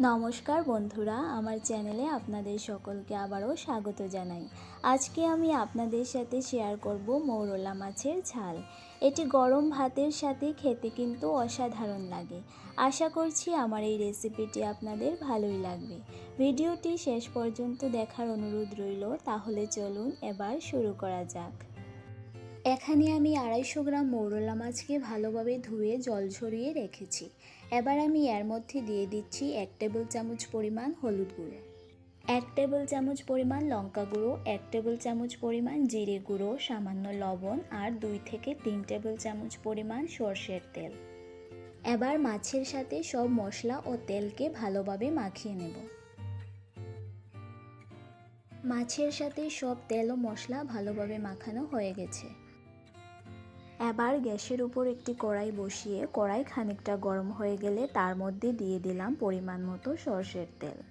নমস্কার বন্ধুরা, আমার চ্যানেলে আপনাদের সকলকে আবারও স্বাগত জানাই। আজকে আমি আপনাদের সাথে শেয়ার করব মৌরলা মাছের ঝাল। এটি গরম ভাতের সাথে খেতে কিন্তু অসাধারণ লাগে। আশা করছি আমার এই রেসিপিটি আপনাদের ভালোই লাগবে। ভিডিওটি শেষ পর্যন্ত দেখার অনুরোধ রইল, তাহলে চলুন এবার শুরু করা যাক। এখানে আমি আড়াইশো গ্রাম মৌরলা মাছকে ভালোভাবে ধুয়ে জল ঝরিয়ে রেখেছি। এবার আমি এর মধ্যে দিয়ে দিচ্ছি এক টেবিল চামচ পরিমাণ হলুদ গুঁড়ো, এক টেবিল চামচ পরিমাণ লঙ্কা গুঁড়ো, এক টেবিল চামচ পরিমাণ জিরে গুঁড়ো, সামান্য লবণ আর দুই থেকে তিন টেবিল চামচ পরিমাণ সর্ষের তেল। এবার মাছের সাথে সব মশলা ও তেলকে ভালোভাবে মাখিয়ে নেব। মাছের সাথে সব তেল ও মশলা ভালোভাবে মাখানো হয়ে গেছে। এবার গ্যাসের উপর একটি কড়াই বসিয়ে কড়াই খানিকটা গরম হয়ে গেলে তার মধ্যে দিয়ে দিলাম পরিমাণ মতো সর্ষের তেল।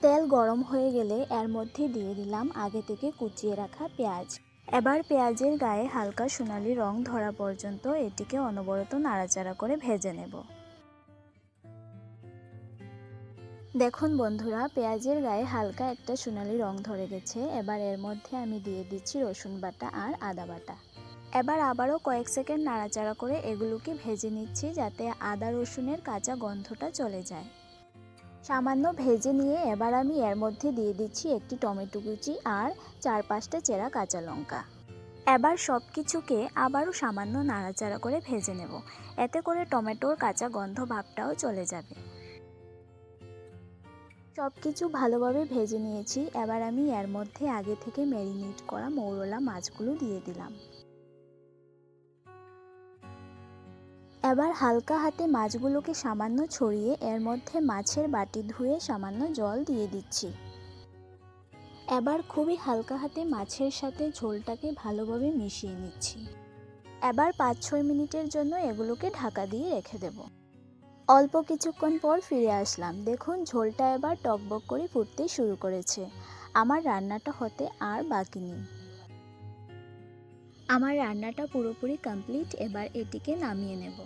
তেল গরম হয়ে গেলে এর মধ্যে দিয়ে দিলাম আগে থেকে কুচিয়ে রাখা পেঁয়াজ। এবার পেঁয়াজের গায়ে হালকা সোনালি রং ধরা পর্যন্ত এটিকে অনবরত নাড়াচাড়া করে ভেজে নেব। দেখুন বন্ধুরা, পেঁয়াজের গায়ে হালকা একটা সোনালি রং ধরে গেছে। এবার এর মধ্যে আমি দিয়ে দিচ্ছি রসুন বাটা আর আদা বাটা। এবার আবারও কয়েক সেকেন্ড নাড়াচাড়া করে এগুলোকে ভেজে নিচ্ছি যাতে আদা রসুনের কাঁচা গন্ধটা চলে যায়। সামান্য ভেজে নিয়ে এবার আমি এর মধ্যে দিয়ে দিচ্ছি একটি টমেটো কুচি আর চার পাঁচটা চেরা কাঁচা লঙ্কা। এবার সব কিছুকে আবারও সামান্য নাড়াচাড়া করে ভেজে নেব। এতে করে টমেটোর কাঁচা গন্ধ ভাবটাও চলে যাবে। সব কিছু ভালোভাবে ভেজে নিয়েছি। এবার আমি এর মধ্যে আগে থেকে ম্যারিনেট করা মৌরলা মাছগুলো দিয়ে দিলাম। এবার হালকা হাতে মাছগুলোকে সামান্য ছড়িয়ে এর মধ্যে মাছের বাটি ধুয়ে সামান্য জল দিয়ে দিচ্ছি। এবার খুবই হালকা হাতে মাছের সাথে ঝোলটাকে ভালোভাবে মিশিয়ে নিচ্ছি। এবার পাঁচ ছয় মিনিটের জন্য এগুলোকে ঢাকা দিয়ে রেখে দেব। অল্প কিছুক্ষণ পর ফিরে আসলাম। দেখুন, ঝোলটা এবার টকবক করে ফুটতে শুরু করেছে। আমার রান্নাটা হতে আর বাকি নেই। আমার রান্নাটা পুরোপুরি কমপ্লিট। এবার এটিকে নামিয়ে নেব।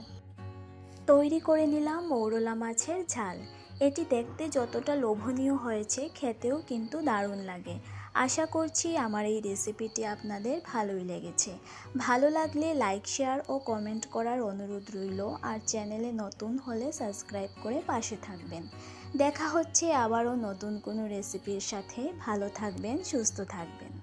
তৈরি করে নিলাম মৌরলা মাছের ঝাল। এটি দেখতে যতটা লোভনীয় হয়েছে, খেতেও কিন্তু দারুণ লাগে। আশা করছি আমার এই রেসিপিটি আপনাদের ভালোই লেগেছে। ভালো লাগলে লাইক, শেয়ার ও কমেন্ট করার অনুরোধ রইল। আর চ্যানেলে নতুন হলে সাবস্ক্রাইব করে পাশে থাকবেন। দেখা হচ্ছে আবারও নতুন কোনো রেসিপির সাথে। ভালো থাকবেন, সুস্থ থাকবেন।